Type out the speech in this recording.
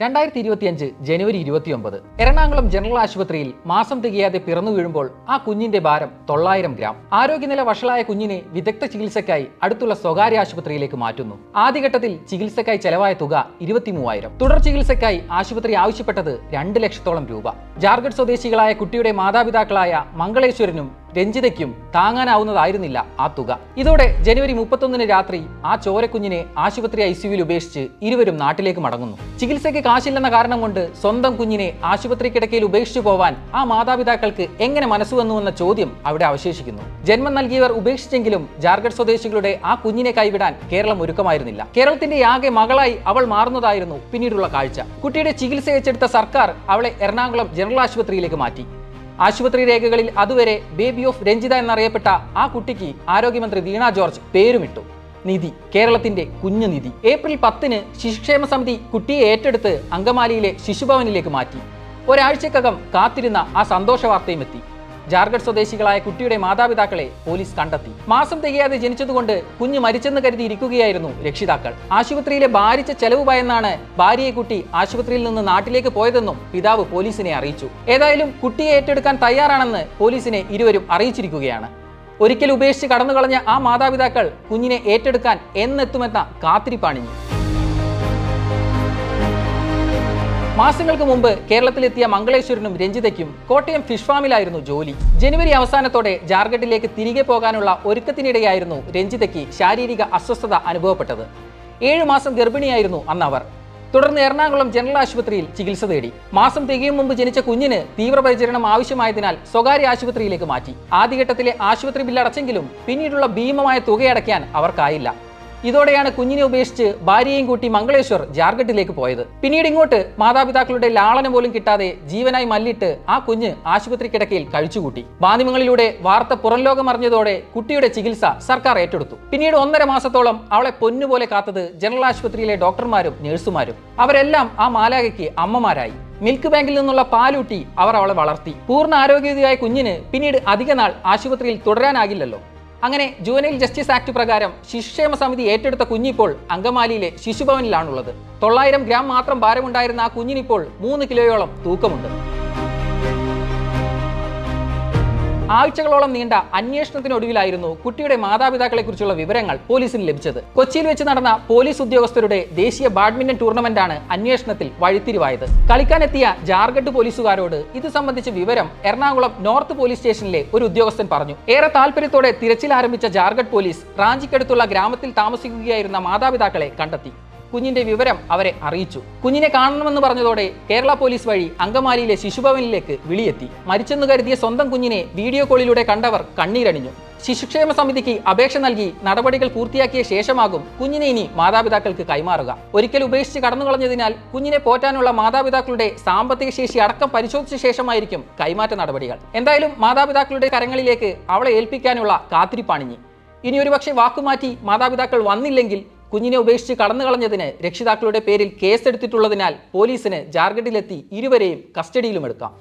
രണ്ടായിരത്തി ഇരുപത്തിയഞ്ച് ജനുവരി ഇരുപത്തിയൊമ്പത് എറണാകുളം ജനറൽ ആശുപത്രിയിൽ മാസം തികയാതെ പിറന്നു വീഴുമ്പോൾ ആ കുഞ്ഞിന്റെ ഭാരം തൊള്ളായിരം ഗ്രാം. ആരോഗ്യനില വഷളായ കുഞ്ഞിനെ വിദഗ്ധ ചികിത്സയ്ക്കായി അടുത്തുള്ള സ്വകാര്യ ആശുപത്രിയിലേക്ക് മാറ്റുന്നു. ആദ്യഘട്ടത്തിൽ ചികിത്സയ്ക്കായി ചെലവായ തുക ഇരുപത്തിമൂവായിരം. തുടർ ചികിത്സയ്ക്കായി ആശുപത്രി ആവശ്യപ്പെട്ടത് രണ്ട് ലക്ഷത്തോളം രൂപ. ജാർഖണ്ഡ് സ്വദേശികളായ കുട്ടിയുടെ മാതാപിതാക്കളായ മംഗളേശ്വരനും രഞ്ജിതയ്ക്കും താങ്ങാനാവുന്നതായിരുന്നില്ല ആ തുക. ഇതോടെ ജനുവരി മുപ്പത്തൊന്നിന് രാത്രി ആ ചോരക്കുഞ്ഞിനെ ആശുപത്രി ഐ സിയുവിൽ ഉപേക്ഷിച്ച് ഇരുവരും നാട്ടിലേക്ക് മടങ്ങുന്നു. ചികിത്സയ്ക്ക് കാശില്ലെന്ന കാരണം കൊണ്ട് സ്വന്തം കുഞ്ഞിനെ ആശുപത്രി കിടക്കയിൽ ഉപേക്ഷിച്ചു പോവാൻ ആ മാതാപിതാക്കൾക്ക് എങ്ങനെ മനസ്സു വന്നു എന്ന ചോദ്യം അവിടെ അവശേഷിക്കുന്നു. ജന്മം നൽകിയവർ ഉപേക്ഷിച്ചെങ്കിലും ജാർഖണ്ഡ് സ്വദേശികളുടെ ആ കുഞ്ഞിനെ കൈവിടാൻ കേരളം ഒരുക്കമായിരുന്നില്ല. കേരളത്തിന്റെ ആകെ മകളായി അവൾ മാറുന്നതായിരുന്നു പിന്നീടുള്ള കാഴ്ച. കുട്ടിയുടെ ചികിത്സ ഏറ്റെടുത്ത സർക്കാർ അവളെ എറണാകുളം ജനറൽ ആശുപത്രിയിലേക്ക് മാറ്റി. ആശുപത്രി രേഖകളിൽ അതുവരെ ബേബി ഓഫ് രഞ്ജിത എന്നറിയപ്പെട്ട ആ കുട്ടിക്ക് ആരോഗ്യമന്ത്രി വീണ ജോർജ് പേരുമിട്ടു. നിധി കേരളത്തിന്റെ കുഞ്ഞു നിധി. ഏപ്രിൽ പത്തിന് ശിശുക്ഷേമ സമിതി കുട്ടിയെ ഏറ്റെടുത്ത് അങ്കമാലിയിലെ ശിശുഭവനിലേക്ക് മാറ്റി. ഒരാഴ്ചക്കകം കാത്തിരുന്ന ആ സന്തോഷ വാർത്തയും എത്തി ജാർഖണ്ഡ് സ്വദേശികളായ കുട്ടിയുടെ മാതാപിതാക്കളെ പോലീസ് കണ്ടെത്തി. മാസം തികയാതെ ജനിച്ചതുകൊണ്ട് കുഞ്ഞ് മരിച്ചെന്ന് കരുതി ഇരിക്കുകയായിരുന്നു രക്ഷിതാക്കൾ. ആശുപത്രിയിലെ ഭാരിച്ച ചെലവ് ഭയന്നാണ് ഭാര്യയെ കുട്ടി ആശുപത്രിയിൽ നിന്ന് നാട്ടിലേക്ക് പോയതെന്നും പിതാവ് പോലീസിനെ അറിയിച്ചു. ഏതായാലും കുട്ടിയെ ഏറ്റെടുക്കാൻ തയ്യാറാണെന്ന് പോലീസിനെ ഇരുവരും അറിയിച്ചിരിക്കുകയാണ്. ഒരിക്കൽ ഉപേക്ഷിച്ച് കടന്നുകളഞ്ഞ ആ മാതാപിതാക്കൾ കുഞ്ഞിനെ ഏറ്റെടുക്കാൻ എന്നെത്തുമെന്ന കാത്തിരിപ്പാണിഞ്ഞു. മാസങ്ങൾക്ക് മുമ്പ് കേരളത്തിലെത്തിയ മംഗളേശ്വരനും രഞ്ജിതയ്ക്കും കോട്ടയം ഫിഷ് ഫാമിലായിരുന്നു ജോലി. ജനുവരി അവസാനത്തോടെ ജാർഖണ്ഡിലേക്ക് തിരികെ പോകാനുള്ള ഒരുക്കത്തിനിടെയായിരുന്നു രഞ്ജിതയ്ക്ക് ശാരീരിക അസ്വസ്ഥത അനുഭവപ്പെട്ടത്. ഏഴു മാസം ഗർഭിണിയായിരുന്നു അന്ന് അവർ തുടർന്ന് എറണാകുളം ജനറൽ ആശുപത്രിയിൽ ചികിത്സ തേടി. മാസം തികയും മുമ്പ് ജനിച്ച കുഞ്ഞിന് തീവ്രപരിചരണം ആവശ്യമായതിനാൽ സ്വകാര്യ ആശുപത്രിയിലേക്ക് മാറ്റി. ആദ്യഘട്ടത്തിലെ ആശുപത്രി ബില്ല് അടച്ചെങ്കിലും പിന്നീടുള്ള ഭീമമായ തുകയടയ്ക്കാൻ അവർക്കായില്ല. ഇതോടെയാണ് കുഞ്ഞിനെ ഉപേക്ഷിച്ച് ഭാര്യയെയും കൂട്ടി മംഗളേശ്വർ ജാർഖണ്ഡിലേക്ക് പോയത്. പിന്നീട് ഇങ്ങോട്ട് മാതാപിതാക്കളുടെ ലാളന പോലും കിട്ടാതെ ജീവനായി മല്ലിട്ട് ആ കുഞ്ഞ് ആശുപത്രി കിടക്കയിൽ കഴിച്ചുകൂട്ടി. മാധ്യമങ്ങളിലൂടെ വാർത്ത പുറം ലോകം അറിഞ്ഞതോടെ കുട്ടിയുടെ ചികിത്സ സർക്കാർ ഏറ്റെടുത്തു. പിന്നീട് ഒന്നര മാസത്തോളം അവളെ പൊന്നുപോലെ കാത്തത് ജനറൽ ആശുപത്രിയിലെ ഡോക്ടർമാരും നഴ്സുമാരും. അവരെല്ലാം ആ മാലാകയ്ക്ക് അമ്മമാരായി. മിൽക്ക് ബാങ്കിൽ നിന്നുള്ള പാലൂട്ടി അവർ അവളെ വളർത്തി. പൂർണ ആരോഗ്യവതിയായ കുഞ്ഞിന് പിന്നീട് അധികനാൾ ആശുപത്രിയിൽ തുടരാനാകില്ലല്ലോ. അങ്ങനെ ജുവനൈൽ ജസ്റ്റിസ് ആക്ട് പ്രകാരം ശിശുക്ഷേമ സമിതി ഏറ്റെടുത്ത കുഞ്ഞിപ്പോൾ അങ്കമാലിയിലെ ശിശുഭവനിലാണുള്ളത്. തൊള്ളായിരം ഗ്രാം മാത്രം ഭാരമുണ്ടായിരുന്ന ആ കുഞ്ഞിനിപ്പോൾ മൂന്ന് കിലോയോളം തൂക്കമുണ്ട്. ആഴ്ചകളോളം നീണ്ട അന്വേഷണത്തിനൊടുവിലായിരുന്നു കുട്ടിയുടെ മാതാപിതാക്കളെക്കുറിച്ചുള്ള വിവരങ്ങൾ പോലീസിന് ലഭിച്ചത്. കൊച്ചിയിൽ വെച്ച് നടന്ന പോലീസ് ഉദ്യോഗസ്ഥരുടെ ദേശീയ ബാഡ്മിന്റൺ ടൂർണമെന്റാണ് അന്വേഷണത്തിൽ വഴിത്തിരിവായത്. കളിക്കാനെത്തിയ ജാർഖണ്ഡ് പോലീസുകാരോട് ഇത് സംബന്ധിച്ച വിവരം എറണാകുളം നോർത്ത് പോലീസ് സ്റ്റേഷനിലെ ഒരു ഉദ്യോഗസ്ഥൻ പറഞ്ഞു. ഏറെ താല്പര്യത്തോടെ തിരച്ചിൽ ആരംഭിച്ച ജാർഖണ്ഡ് പോലീസ് റാഞ്ചിക്കടുത്തുള്ള ഗ്രാമത്തിൽ താമസിക്കുകയായിരുന്ന മാതാപിതാക്കളെ കണ്ടെത്തി. കുഞ്ഞിന്റെ വിവരം അവരെ അറിയിച്ചു. കുഞ്ഞിനെ കാണണമെന്ന് പറഞ്ഞതോടെ കേരള പോലീസ് വഴി അങ്കമാലിയിലെ ശിശുഭവനിലേക്ക് വിളിയെത്തി. മരിച്ചെന്ന് കരുതിയ സ്വന്തം കുഞ്ഞിനെ വീഡിയോ കോളിലൂടെ കണ്ടവർ കണ്ണീരണിഞ്ഞു. ശിശുക്ഷേമ സമിതിക്ക് അപേക്ഷ നൽകി നടപടികൾ പൂർത്തിയാക്കിയ ശേഷമാകും കുഞ്ഞിനെ ഇനി മാതാപിതാക്കൾക്ക് കൈമാറുക. ഒരിക്കൽ ഉപേക്ഷിച്ച് കടന്നു കളഞ്ഞതിനാൽ കുഞ്ഞിനെ പോറ്റാനുള്ള മാതാപിതാക്കളുടെ സാമ്പത്തിക ശേഷി അടക്കം പരിശോധിച്ച ശേഷമായിരിക്കും കൈമാറ്റ നടപടികൾ. എന്തായാലും മാതാപിതാക്കളുടെ കരങ്ങളിലേക്ക് അവളെ ഏൽപ്പിക്കാനുള്ള കാത്തിരിപ്പാണിഞ്ഞി. ഇനി ഒരുപക്ഷെ വാക്കുമാറ്റി മാതാപിതാക്കൾ വന്നില്ലെങ്കിൽ കുഞ്ഞിനെ ഉപേക്ഷിച്ച് കടന്നു കളഞ്ഞതിന് രക്ഷിതാക്കളുടെ പേരിൽ കേസെടുത്തിട്ടുള്ളതിനാൽ പോലീസിന് ജാർഖണ്ഡിലെത്തി ഇരുവരെയും കസ്റ്റഡിയിലും എടുക്കാം.